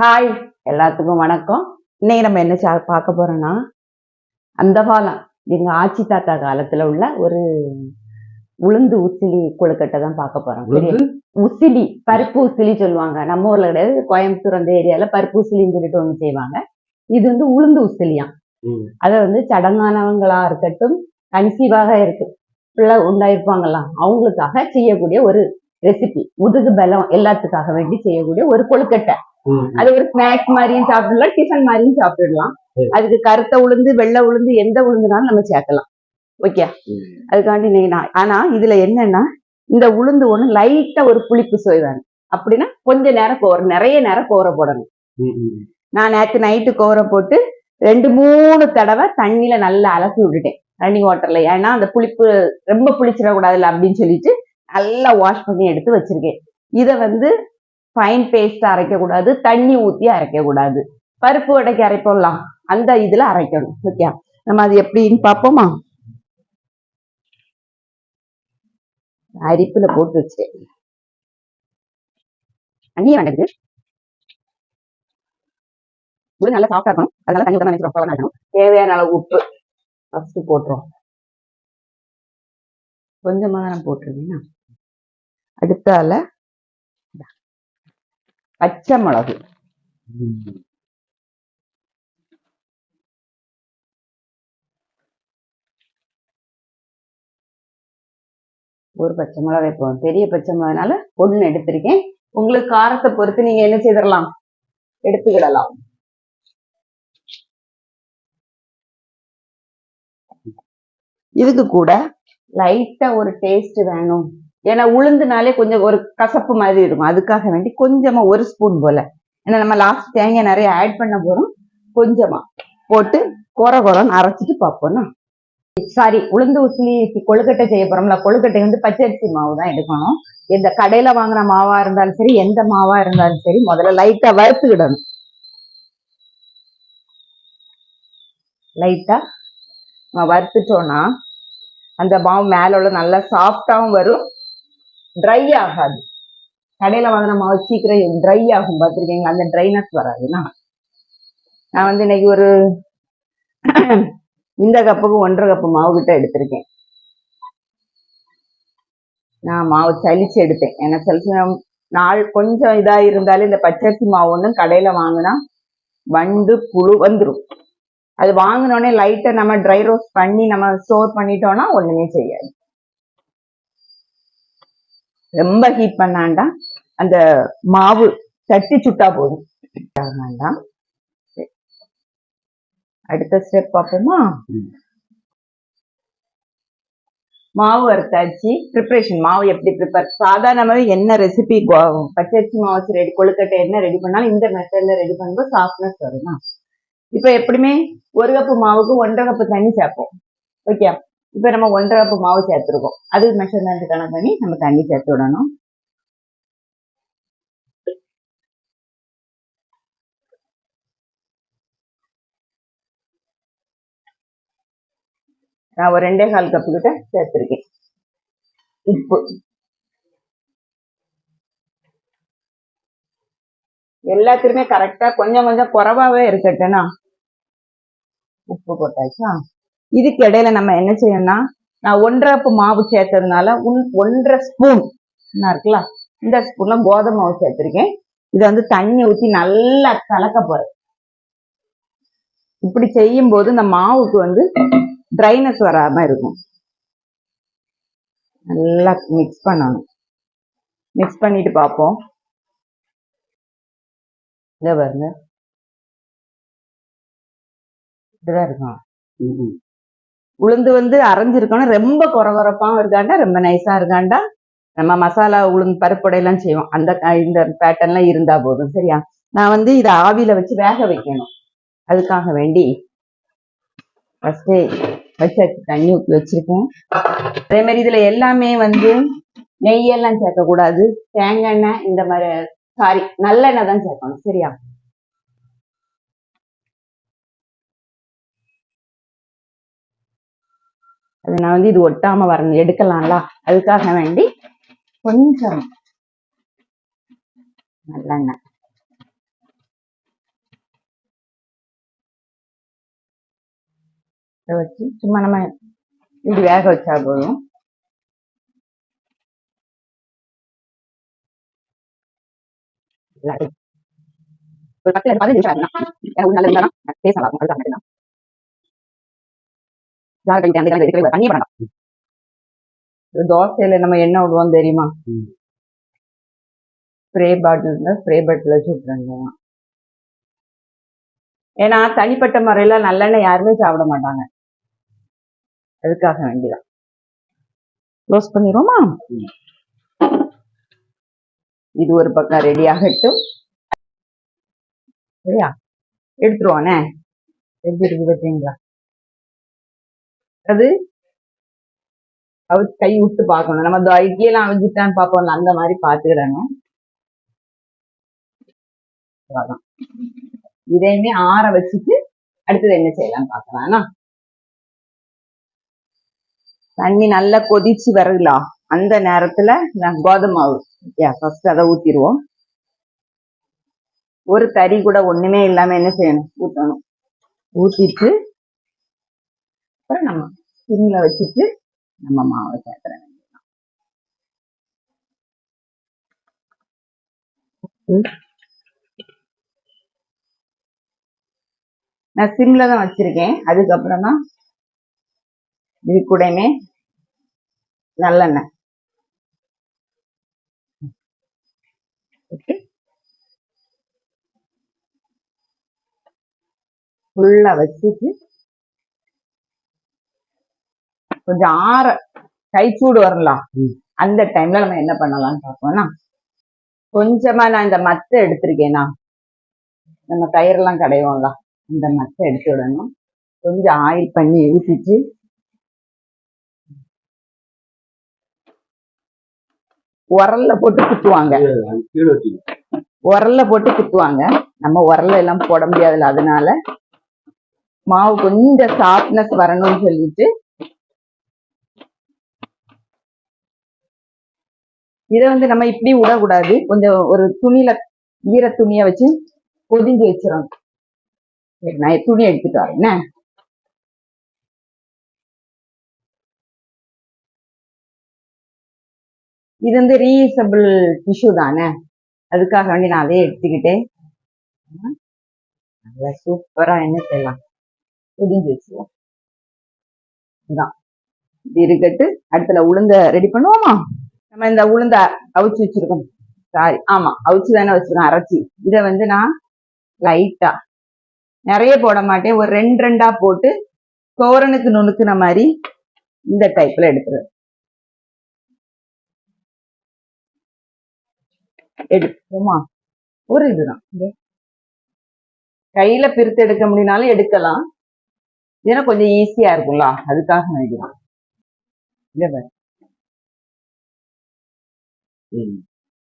Hi எல்லாத்துக்கும் வணக்கம். இன்னைக்கு நம்ம என்ன பார்க்க போறோம்னா அந்த காலம் எங்க ஆச்சி தாத்தா காலத்துல உள்ள ஒரு உளுந்து உசிலி கொழுக்கட்டை தான் பார்க்க போறோம். உசிலி பருப்பு உசிலி சொல்லுவாங்க. நம்ம ஊர்ல கிடையாது கோயம்புத்தூர் அந்த ஏரியால பருப்பு உசிலின்னு சொல்லிட்டு ஒண்ணு செய்வாங்க. இது வந்து உளுந்து உசிலியாம். அதை வந்து சடங்கானவங்களா இருக்கட்டும் கன்சீவாக இருக்கு பிள்ளை உண்டாயிருப்பாங்கலாம் அவங்களுக்காக செய்யக்கூடிய ஒரு ரெசிபி முதுகு பலம் எல்லாத்துக்காக வேண்டி செய்யக்கூடிய ஒரு கொழுக்கட்டை. அது ஒரு ஸ்நாக்ஸ் மாதிரியும் சாப்பிடலாம் டிஃபன் மாதிரியும் சாப்பிடலாம் சரி. அதுக்கு கருத்த உளுந்து வெள்ளை உளுந்து எந்த உளுந்துனாலும் நம்ம சேர்க்கலாம். ஓகே. அதுக்காண்டி நீங்க நான் ஆனா இதுல என்னன்னா இந்த உளுந்து ஒண்ணு லைட்டா ஒரு புளிப்பு சுவை வேணும். அப்படின்னா கொஞ்ச நேரம் கோர நிறைய நேரம் கோர போடணும். நான் நேற்று நைட்டு கோர போட்டு ரெண்டு மூணு தடவை தண்ணியில நல்லா அலசி விட்டுட்டேன். ரன்னிங் வாட்டர்ல ஏன்னா அந்த புளிப்பு ரொம்ப புளிச்சிடக்கூடாதுல்ல அப்படின்னு சொல்லிட்டு நல்லா வாஷ் பண்ணி எடுத்து வச்சிருக்கேன். இதை வந்து ஃபைன் பேஸ்ட் அரைக்கக்கூடாது தண்ணி ஊற்றி அரைக்கக்கூடாது பருப்பு வடைக்கு அரைப்போம்லாம் அந்த இதுல அரைக்கணும் ஓகே நம்ம அது எப்படின்னு பார்ப்போமா? அரிப்புல போட்டு வச்சிட்டேன் தண்ணியே வேண்டது இது நல்லா சாஃப்டா இருக்கணும். அதனால தண்ணி ஊற்ற நினைச்சு ரொம்ப இருக்கணும் தேவையான அளவு உப்பு. ஃபர்ஸ்ட் போட்டுரும். கொஞ்சமா தான் போட்டுருவீங்கன்னா அடுத்தால பச்சை மிளகு ஒரு பச்சை மிளகாய் இப்போ பெரிய பச்சை மிளகானால ஒண்ணு எடுத்திருக்கேன். உங்களுக்கு காரத்தை பொறுத்து நீங்க என்ன செய்திடலாம்? எடுத்துக்கிடலாம். இதுக்கு கூட லைட்டா ஒரு டேஸ்ட் வேணும். ஏன்னா உளுந்துனாலே கொஞ்சம் ஒரு கசப்பு மாதிரி இருக்கும். அதுக்காக வேண்டி கொஞ்சமா ஒரு ஸ்பூன் போல. ஏன்னா நம்ம லாஸ்ட் தேங்காய் நிறைய ஆட் பண்ண போறோம். கொஞ்சமா போட்டு குறை குறைன்னு அரைச்சிட்டு பார்ப்போம்னா சாரி உளுந்து உசிலி கொழுக்கட்டை செய்ய போறோம்ல. கொழுக்கட்டை வந்து பச்சரிசி மாவு தான் எடுக்கணும். இந்த கடையில வாங்கின மாவா இருந்தாலும் சரி எந்த மாவா இருந்தாலும் சரி முதல்ல லைட்டா வறுத்துக்கிடணும். லைட்டா நம்ம வறுத்துட்டோம்னா அந்த மாவு மேல உள்ள நல்லா சாஃப்டாவும் வரும். ட்ரை ஆகாது. கடையில் வாங்கின மாவு சீக்கிரம் ட்ரை ஆகும் பார்த்துருக்கீங்க அந்த ட்ரைனஸ் வராதுன்னா நான் வந்து இன்னைக்கு ஒரு இந்த கப்புக்கு ஒன்றரை கப்பு மாவு கிட்ட எடுத்திருக்கேன். நான் மாவு சலிச்சு எடுத்தேன். ஏன்னா சலிச்சு நாள் கொஞ்சம் இதாக இருந்தாலும் இந்த பச்சரிசி மாவு ஒன்றும் கடையில் வாங்கினா வண்டு புழு வந்துடும் அது வாங்கினோடனே லைட்டை நம்ம ட்ரை ரோஸ்ட் பண்ணி நம்ம ஸ்டோர் பண்ணிட்டோம்னா ஒன்றுமே செய்யாது. ரொம்ப ஹீட் பண்ணாண்டா அந்த மாவு தட்டி சுட்டா போதும். வேண்டாம். அடுத்த ஸ்டெப் பார்ப்போமா. மாவு வறுத்தாச்சு ப்ரிப்பரேஷன் மாவு எப்படி ப்ரிப்பேர் சாதாரணமாவே என்ன ரெசிபி பச்சரிசி மாவு வச்சு ரெடி கொழுக்கட்டை என்ன ரெடி பண்ணாலும் இந்த மெத்தட்ல ரெடி பண்ணும்போது சாஃப்ட்னஸ் வருமா? இப்போ எப்படியுமே ஒரு கப்பு மாவுக்கு ஒன்றரை கப்பு தண்ணி சேர்ப்போம். ஓகே இப்போ நம்ம ஒன்றரை கப்பு மாவு சேர்த்துருக்கோம். அது மெஷர்மெண்ட் கணக்கு பண்ணி நம்ம தண்ணி சேர்த்து விடணும். நான் ஒரு ரெண்டே கால் கப்பு கிட்ட சேர்த்துருக்கேன். உப்பு. எல்லாத்துக்குமே கரெக்டா கொஞ்சம் கொஞ்சம் குறைவாவே இருக்கட்டும்னா உப்பு போட்டாச்சா? இதுக்கு இடையில நம்ம என்ன செய்யணும்னா நான் ஒன்றரைப்பு மாவு சேர்த்ததுனால உன்- ஒன்றரை ஸ்பூன் என்ன இருக்குல்ல இந்த ஸ்பூன்ல கோதுமை மாவு சேர்த்துருக்கேன். இதை வந்து தண்ணி ஊற்றி நல்லா கலக்க போறேன். இப்படி செய்யும் போது இந்த மாவுக்கு வந்து ட்ரைனஸ் வராம இருக்கும். நல்லா மிக்ஸ் பண்ணணும். மிக்ஸ் பண்ணிட்டு பார்ப்போம். இதை பாருங்க. இதுதான் இருக்கும் ம், ம். உளுந்து வந்து அரைஞ்சிருக்கணும் ரொம்ப குறகுறப்பாகவும் இருக்காண்டா ரொம்ப நைஸாக இருக்காண்டா? நம்ம மசாலா உளுந்து பருப்புடையெல்லாம் செய்வோம். அந்த இந்த பேட்டர்ன்லாம் இருந்தா போதும் சரியா? நான் வந்து இதை ஆவியில் வச்சு வேக வைக்கணும். அதுக்காக வேண்டி ஃபஸ்ட்டு வச்சாச்சு தண்ணி ஊற்றி வச்சுருக்கேன். அதே மாதிரி இதுல எல்லாமே வந்து நெய்யெல்லாம் சேர்க்கக்கூடாது. தேங்காய் எண்ணெய் இந்த மாதிரி சாரி நல்லெண்ணெய் தான் சேர்க்கணும் சரியா? அது நான் வந்து இது ஒட்டாம வரணும் எடுக்கலாம்ல. அதுக்காக வேண்டி கொஞ்சம் நல்லெண்ணெய். இதை வச்சு சும்மா நம்ம இப்படி வேக வச்சா போதும். பேசலாம் அதுதான் ஜார் கழிட்டு அந்த கழிட்டு வைக்கவே தண்ணியே வேண்டாம். இது தோசையில நம்ம என்ன விடுவோம் தெரியுமா. ஸ்ப்ரே பாட்டில் ஸ்ப்ரே பாட்டில் வச்சு விட்டுருங்க. ஏன்னா தனிப்பட்ட முறையில நல்லெண்ணெய் யாருமே சாப்பிட மாட்டாங்க. அதுக்காக வேண்டிதான். க்ளோஸ் பண்ணிடுவோமா. இது ஒரு பக்கம் ரெடி ஆகட்டும். சரியா எடுத்துருவானே எப்படி இருக்கு பார்த்தீங்களா அது அவிச்சு கை விட்டு பார்க்கணும். நம்ம இந்த அவிஞ்சிட்டான்னு பார்ப்போம்ல அந்த மாதிரி பார்த்துக்கிடணும் இதையுமே ஆற வச்சுட்டு அடுத்தது என்ன செய்யலாம் பார்க்கலாம் தண்ணி நல்லா கொதிச்சு வரலாம் அந்த நேரத்துல நான் கோதுமை மாவு ஃபர்ஸ்ட் அதை ஊத்திடுவோம். ஒரு தறி கூட ஒண்ணுமே இல்லாம என்ன செய்யணும்? ஊத்தணும். ஊத்திட்டு அப்புறம் நம்ம சிம்ல வச்சுட்டு நம்ம மாவை சேர்த்துற வேண்டியதான் நான் சிம்ல தான் வச்சிருக்கேன். அதுக்கப்புறம் தான் இது கூடயுமே நல்லெண்ணெய். ஃபுல்லா வச்சுட்டு கொஞ்சம் ஆற கைச்சூடு வரலாம் ம். அந்த டைம்ல நம்ம என்ன பண்ணலாம்னு பார்ப்போம்னா கொஞ்சமா நான் இந்த மத்தை எடுத்திருக்கேனா நம்ம தயிரெல்லாம் கடைவோம்ல இந்த மத்தை எடுத்து விடணும் கொஞ்சம் ஆயில் பண்ணி ஊத்திட்டு உரல்ல போட்டு குத்துவாங்க. உரல்ல போட்டு குத்துவாங்க நம்ம உரல்ல எல்லாம் போட முடியாதுல்ல அதனால மாவு கொஞ்சம் சாஃப்ட்னஸ் வரணும்னு சொல்லிட்டு இதை வந்து நம்ம இப்படி விடக்கூடாது. கொஞ்சம் ஒரு துணியில ஈர துணியை வச்சு பொதிஞ்சு வச்சிடணும். சரி, நான் துணி எடுத்துட்டு வரேன். என்ன? இது வந்து ரீயூசபிள் டிஷ்யூ தானே? அதுக்காக வேண்டி நான் அதே எடுத்துக்கிட்டேன். நல்லா சூப்பரா என்ன செய்யலாம்? பொதிஞ்சு வச்சுருவோம். இதான். இது இருக்கட்டு அடுத்துல உளுந்த ரெடி பண்ணுவோமா? நம்ம இந்த உளுந்த அவிச்சு வச்சிருக்கோம். சாரி ஆமா அவிச்சு தானே வச்சிருக்கோம் அரைச்சி. இதை வந்து நான் லைட்டா நிறைய போட மாட்டேன். ஒரு ரெண்டு ரெண்டா போட்டு தோரனுக்கு நுணுக்குன மாதிரி இந்த டைப்ல எடுத்துருவேன். எடுப்போமா? ஒரு இதுதான். கையில பிரித்து எடுக்க முடியினாலும் எடுக்கலாம். ஏன்னா கொஞ்சம் ஈஸியா இருக்கும்ல அதுக்காக வேண்டிதான் இங்க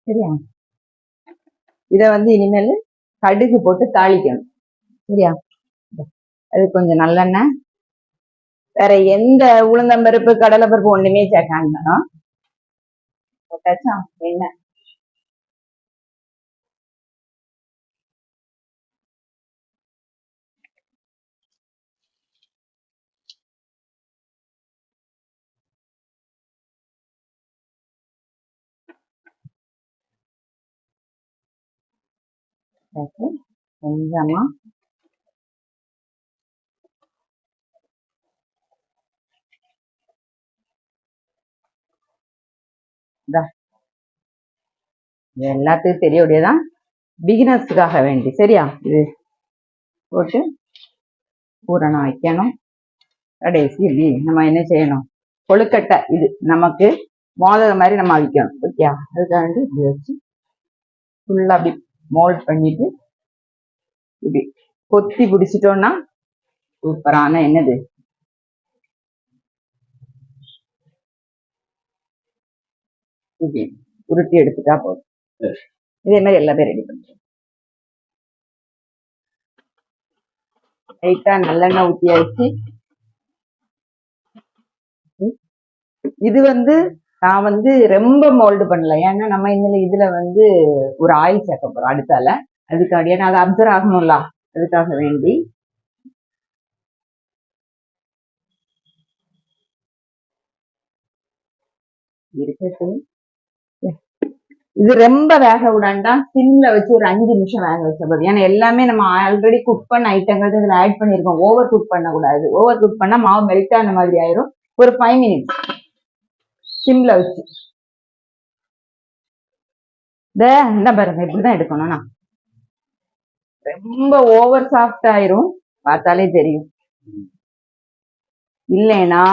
சரியா? இதை வந்து இனிமேல் கடுகு போட்டு தாளிக்கணும். சரியா? அது கொஞ்சம் நல்லெண்ணெய். வேற எந்த உளுந்தம்பருப்பு கடலைப்பருப்பு ஒண்ணுமே சேர்க்காங்க போட்டாச்சா? என்ன போட்டு கொஞ்சமா எல்லாத்துக்கும் இது எல்லாத்துக்கும் பிகினர்ஸுக்காக வேண்டி சரியா? இது போட்டு பூரணம் வைக்கணும். கடைசி இப்படி நம்ம என்ன செய்யணும்? கொழுக்கட்டை இது நமக்கு மோதல் மாதிரி நம்ம அவிக்கணும் ஓகே அதுக்காண்டி இப்படி வச்சு ஃபுல்லாக அப்படி மோல்ட் பண்ணிட்டு இப்படி கொத்தி பிடிச்சிட்டோம்னா சூப்பரான என்னது? இப்படி உருட்டி எடுத்துட்டா போதும். இதே மாதிரி எல்லாமே ரெடி பண்ணுறோம் லைட்டா நல்லெண்ணெய் ஊற்றியாச்சு இது வந்து நான் வந்து ரொம்ப மோல்டு பண்ணல. ஏன்னா நம்ம இன்னும் இதில் வந்து ஒரு ஆயில் சேர்க்க போகிறோம் அடுத்தால அதுக்காக ஏன்னா அது அப்சர்வ் ஆகணும்ல. அதுக்காக வேண்டி. இருக்கட்டும். இது ரொம்ப வேக விடாண்டா சிம்ல வச்சு ஒரு அஞ்சு நிமிஷம் வேக வச்ச போது ஏன்னா எல்லாமே நம்ம ஆல்ரெடி குக் பண்ண ஐட்டங்கள் இதுல ஆட் பண்ணிருக்கோம் ஓவர் குக் பண்ணக்கூடாது. ஓவர் குக் பண்ணா மாவு மெல்ட் ஆன மாதிரி ஆயிரும். ஒரு ஃபைவ் மினிட்ஸ் சிம்ல வச்சு. இந்த பாருங்க இப்படிதான் எடுக்கணும்னா ரொம்ப ஓவர் சாஃப்ட் ஆயிரும் பார்த்தாலே தெரியும். இல்லைன்னா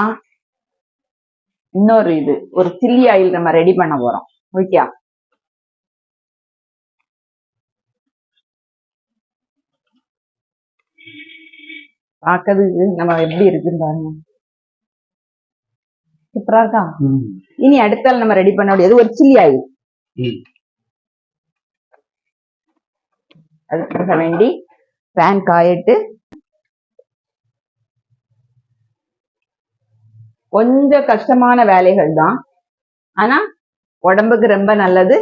இன்னொரு இது ஒரு சில்லி ஆயில் நம்ம ரெடி பண்ண போறோம். ஓகே பார்க்கறதுக்கு நம்ம எப்படி இருக்குன்னு பாருங்க. சூப்பரா இருக்கா. இனி அடுத்தால நம்ம ரெடி பண்ண வேண்டியது ஒரு சில்லி ஆயில். வேண்டி பேன் காயிட்டு. கொஞ்சம் கஷ்டமான வேலைகள் தான். ஆனா உடம்புக்கு ரொம்ப நல்லது.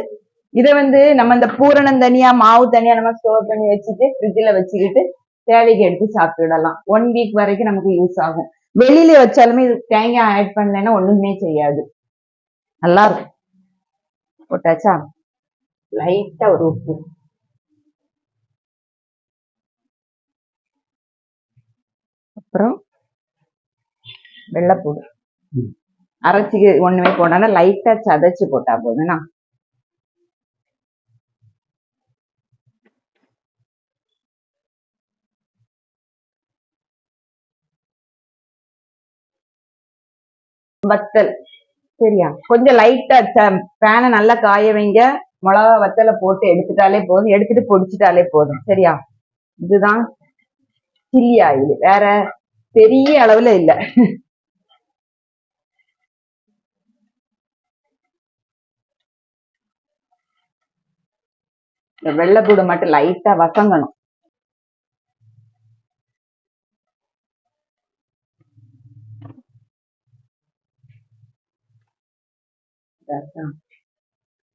இதை வந்து நம்ம இந்த பூரணம் தனியா மாவு தனியா நம்ம ஸ்டோர் பண்ணி வச்சுட்டு ஃப்ரிட்ஜில் வச்சுக்கிட்டு தேவைக்கு எடுத்து சாப்பிட்டுடலாம். ஒன் வீக் வரைக்கும் நமக்கு யூஸ் ஆகும். வெளியில வச்சாலுமே இது தேங்காய் ஆட் பண்ணலைன்னா ஒண்ணுமே செய்யாது. நல்லா இருக்கும். போட்டாச்சா? லைட்டா ஒரு உப்பு. அப்புறம் வெள்ளைப்பூடு. அரைச்சி ஒண்ணுமே போடாம லைட்டா சதைச்சு போட்டா போதும்னா வத்தல். சரியா? கொஞ்சம் லைட்டா பேனை நல்லா காய வைங்க. மிளகா வத்தலை போட்டு எடுத்துட்டாலே போதும். எடுத்துட்டு பொடிச்சிட்டாலே போதும். சரியா? இதுதான் சில்லி ஆயில். வேற பெரிய அளவுல இல்ல. இந்த வெள்ளைப்பூடு மட்டும் லைட்டா வசங்கணும்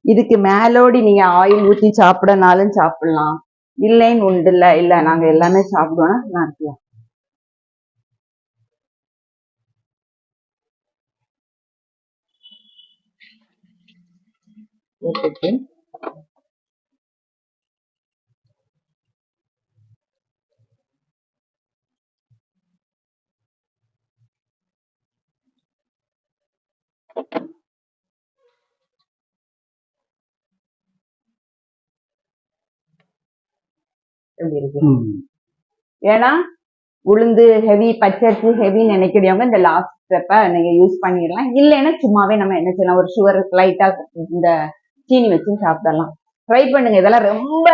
இதுக்கு மேலோடி நீங்க ஆயில் ஊத்தி சாப்பிடனாலும் சாப்பிடலாம். இல்லைன்னு உண்டு இல்ல இல்ல. நாங்க எல்லாமே சாப்பிடுவோம்னா நான் இருக்கலாம் போட்டுட்டு ம். ஏன்னா உளுந்து ஹெவி பச்சரிசி ஹெவி நினைக்கிறவங்க இந்த லாஸ்ட் ஸ்டெப்பை நீங்க யூஸ் பண்ணிடலாம். இல்லைன்னா சும்மாவே நம்ம என்ன செய்யலாம் ஒரு சுகர் லைட்டா இந்த சீனி வச்சு சாப்பிடலாம். ட்ரை பண்ணுங்க. இதெல்லாம் ரொம்ப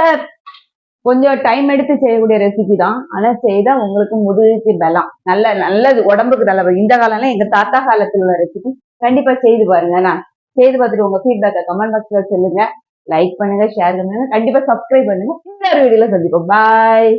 கொஞ்சம் டைம் எடுத்து செய்யக்கூடிய ரெசிபி தான். ஆனா செய்தா உங்களுக்கு முதுகுக்கு பலம். நல்ல நல்லது. உடம்புக்கு நல்லது. இந்த காலம்ல எங்க தாத்தா காலத்துல உள்ள ரெசிபி கண்டிப்பா செய்து பாருங்க. நான் செய்து பார்த்துட்டு உங்க ஃபீட்பேக்கை கமெண்ட் பாக்ஸ்ல சொல்லுங்க. லைக் பண்ணுங்க ஷேர் பண்ணுங்க. கண்டிப்பா சப்ஸ்கிரைப் பண்ணுங்க. இன்னொரு வீடியோல சந்திப்போம். பாய்